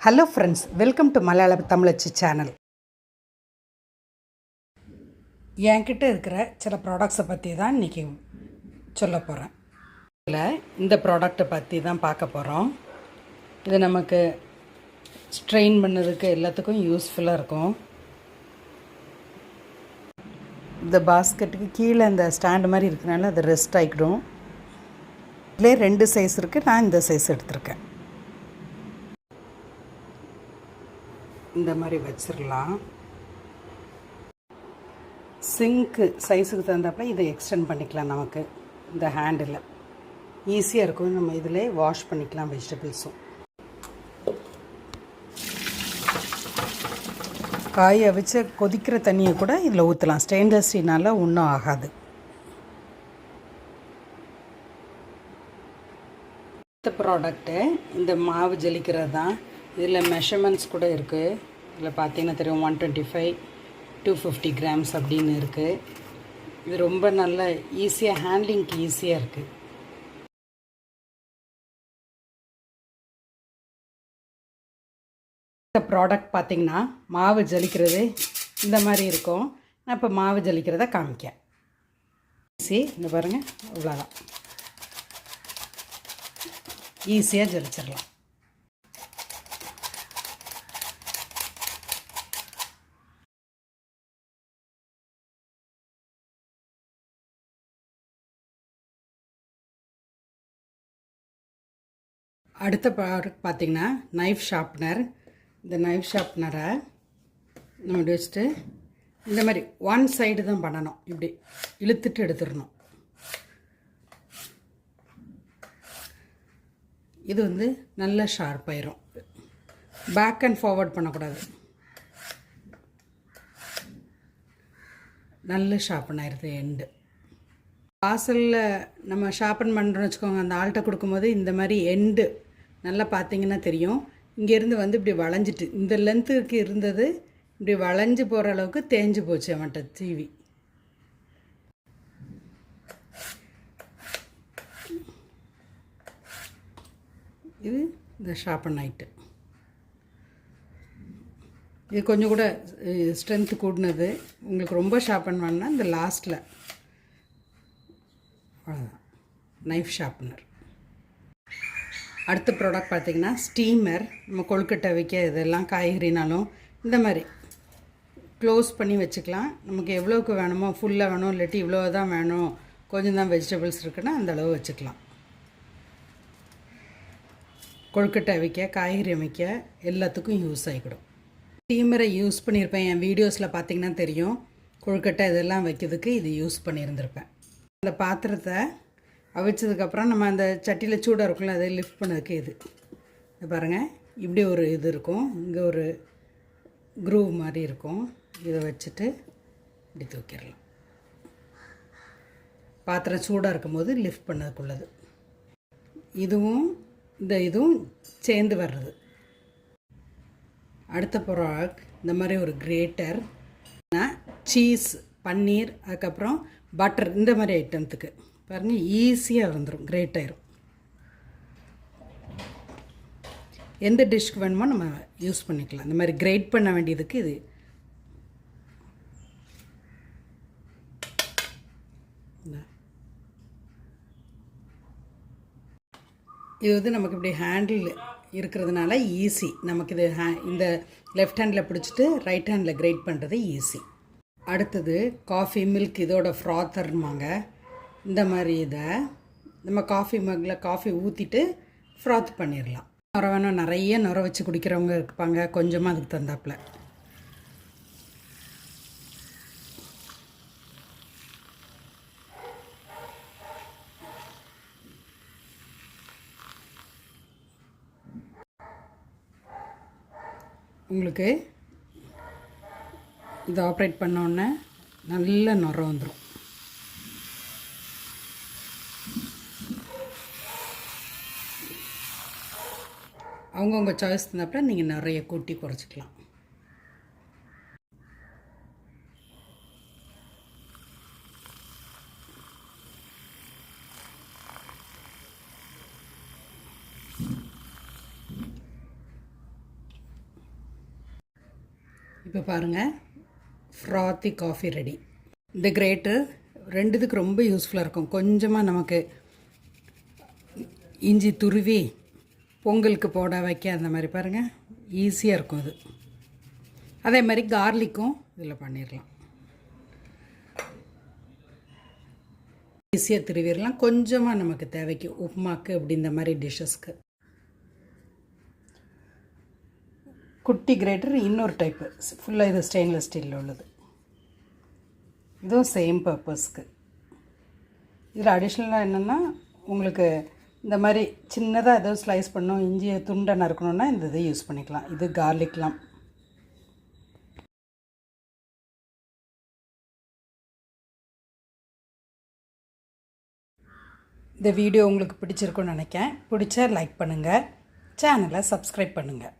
Hello friends welcome to மலையாள தமிழச்சி channel என்கிட்ட இருக்கிற சில ப்ராடக்ட்ஸை பற்றி தான் இன்றைக்கி சொல்ல போகிறேன் இதில் இந்த ப்ராடக்ட்டை பற்றி தான் பார்க்க போகிறோம் இது நமக்கு ஸ்ட்ரெயின் பண்ணதுக்கு எல்லாத்துக்கும் யூஸ்ஃபுல்லாக இருக்கும். இந்த பாஸ்கெட்டுக்கு கீழே இந்த ஸ்டாண்டு மாதிரி இருக்கிறனால அது ரெஸ்ட் ஆகிடும் இதிலே ரெண்டு சைஸ் இருக்குது நான் இந்த சைஸ் எடுத்திருக்கேன். இந்த மாதிரி வச்சிடலாம் சிங்க்கு சைஸுக்கு தகுந்தப்ப இதை எக்ஸ்டெண்ட் பண்ணிக்கலாம் நமக்கு இந்த ஹேண்டில் ஈஸியாக இருக்கும். நம்ம இதில் வாஷ் பண்ணிக்கலாம் வெஜிடபிள்ஸும் காய வச்சு கொதிக்கிற தண்ணியை கூட இதில் ஊற்றலாம் ஸ்டெயின்லெஸ் ஸ்டீனால் ஒன்றும் ஆகாது. அடுத்த ப்ராடக்ட்டு இந்த மாவு ஜலிக்கிறது தான் இதில் மெஷர்மெண்ட்ஸ் கூட இருக்குது இதில் பார்த்தீங்கன்னா தெரியும் one twenty five two fifty grams அப்படின்னு இருக்குது இது ரொம்ப நல்ல ஈஸியாக ஹேண்ட்லிங்க்கு ஈஸியாக இருக்குது இந்த ப்ராடக்ட் பார்த்திங்கன்னா மாவு ஜலிக்கிறது இந்த மாதிரி இருக்கும். நான் இப்போ மாவு ஜலிக்கிறத காமிக்கேன் ஈஸி இந்த பாருங்கள் இவ்வளோதான் ஈஸியாக ஜலிச்சிடலாம். அடுத்த ப்ராடக்ட் பார்த்திங்கன்னா நைஃப் ஷார்ப்னர் இந்த நைஃப் ஷார்ப்னரை நம்ம வச்சுட்டு இந்த மாதிரி ஒன் சைடு தான் பண்ணணும். இப்படி இழுத்துட்டு எடுத்துடணும். இது வந்து நல்ல ஷார்ப்பாயிரும் பேக் அண்ட் ஃபார்வர்ட் பண்ணக்கூடாது. நல்ல ஷார்ப்பன் ஆயிடுது எண்டு வாசலில் நம்ம ஷார்ப்பன் பண்ணுறோன்னு வச்சுக்கோங்க அந்த ஆள்கிட்ட கொடுக்கும்போது இந்த மாதிரி எண்டு நல்லா பார்த்தீங்கன்னா தெரியும். இங்கேருந்து வந்து இப்படி வளைஞ்சிட்டு இந்த லென்த்துக்கு இருந்தது இப்படி வளைஞ்சு போகிற அளவுக்கு தேஞ்சு போச்சு அவன்கிட்ட டிவி இது இந்த ஷார்பன் நைட்டு இது கொஞ்சம் கூட ஸ்ட்ரென்த்து கூடினது. உங்களுக்கு ரொம்ப ஷார்பன் வேணுன்னா இந்த லாஸ்ட்டில் அவ்வளோதான் நைஃப் ஷார்ப்னர் அடுத்த ப்ராடக்ட் பார்த்திங்கன்னா ஸ்டீமர் நம்ம கொழுக்கட்டை வைக்க இதெல்லாம் காய்கறினாலும் இந்த மாதிரி. க்ளோஸ் பண்ணி வச்சுக்கலாம். நமக்கு எவ்வளோக்கு வேணுமோ ஃபுல்லாக வேணும் இல்லாட்டி இவ்வளோ தான் வேணும் கொஞ்சம் தான் வெஜிடபிள்ஸ் இருக்குன்னா அந்த அளவு வச்சுக்கலாம். கொழுக்கட்டை வைக்க காய்கறி அமைக்க எல்லாத்துக்கும் யூஸ் ஆகிக்கிடும். ஸ்டீமரை யூஸ் பண்ணியிருப்பேன். என் வீடியோஸில் பார்த்திங்கன்னா தெரியும். கொழுக்கட்டை இதெல்லாம் வைக்கிறதுக்கு இது யூஸ் பண்ணியிருந்திருப்பேன். அந்த பாத்திரத்தை அவிச்சதுக்கப்புறம் நம்ம அந்த சட்டியில் சூடாக இருக்கும்ல அதை லிஃப்ட் பண்ணதுக்கு இது. இது பாருங்கள் இப்படி ஒரு இது இருக்கும். இங்கே ஒரு குரூவ் மாதிரி இருக்கும். இதை வச்சுட்டு இப்படி தூக்கிடலாம். பாத்திரம் சூடாக இருக்கும்போது லிஃப்ட் பண்ணதுக்குள்ளது. இதுவும் இந்த இதுவும் சேர்ந்து வர்றது. அடுத்த ப்ராடக்ட் இந்த மாதிரி ஒரு கிரேட்டர் சீஸ் பன்னீர் அதுக்கப்புறம் பட்டர் இந்த மாதிரி ஐட்டத்துக்கு பாருங்கள் ஈஸியாக வந்துடும் கிரேட் ஆயிரும். எந்த டிஷ்க்கு வேணுமோ நம்ம யூஸ் பண்ணிக்கலாம். இந்த மாதிரி கிரேட் பண்ண வேண்டியதுக்கு இது. இது வந்து நமக்கு இப்படி ஹேண்டில் இருக்கிறதுனால ஈஸி நமக்கு இது ஹே இந்த லெஃப்ட் ஹேண்டில் பிடிச்சிட்டு ரைட் ஹேண்டில் கிரேட் பண்ணுறது ஈஸி அடுத்தது காஃபி மில்க் இதோட ஃப்ராத்தர்மாங்க இந்த மாதிரி இதை நம்ம காஃபி மக்கில் காஃபி ஊற்றிட்டு ஃப்ராத் பண்ணிடலாம் நுர வேணும் நிறைய நுர வச்சு குடிக்கிறவங்க இருப்பாங்க. கொஞ்சமாக அதுக்கு தந்தாப்பில் உங்களுக்கு இதை ஆப்ரேட் பண்ணோடனே நல்ல நுரம் வந்துடும் அவங்கவுங்க சாய்ஸ் தந்தப்போ நீங்கள் நிறைய கூட்டி குறைச்சிக்கலாம். இப்போ பாருங்கள் ஃப்ராத்தி காஃபி ரெடி இந்த கிரேட்டு ரெண்டுத்துக்கு ரொம்ப யூஸ்ஃபுல்லாக இருக்கும். கொஞ்சமாக நமக்கு இஞ்சி துருவி பொங்கலுக்கு போட வைக்க அந்த மாதிரி பாருங்கள் ஈஸியாக இருக்கும் அது. அதே மாதிரி கார்லிக்கும் இதில் பண்ணிடலாம் ஈஸியாக திருவிடலாம் கொஞ்சமாக நமக்கு தேவைக்கு உப்புமாக்கு அப்படி இந்த மாதிரி டிஷ்ஷஸ்க்கு குட்டி கிரேட்டர் இன்னொரு டைப்பு ஃபுல்லாக இது ஸ்டெயின்லெஸ் ஸ்டீலில் உள்ளது. இதுவும் சேம் பர்பஸ்க்கு இதில் அடிஷ்னலாக என்னென்னா உங்களுக்கு இந்த மாதிரி சின்னதாக ஏதோ ஸ்லைஸ் பண்ணணும் இஞ்சியை துண்டை நறுக்கணுன்னா இந்த இதை யூஸ் பண்ணிக்கலாம். இது கார்லிக்லாம் இந்த வீடியோ உங்களுக்கு பிடிச்சிருக்குன்னு நினைக்கிறேன். பிடிச்சா லைக் பண்ணுங்கள் சேனலை சப்ஸ்கிரைப் பண்ணுங்கள்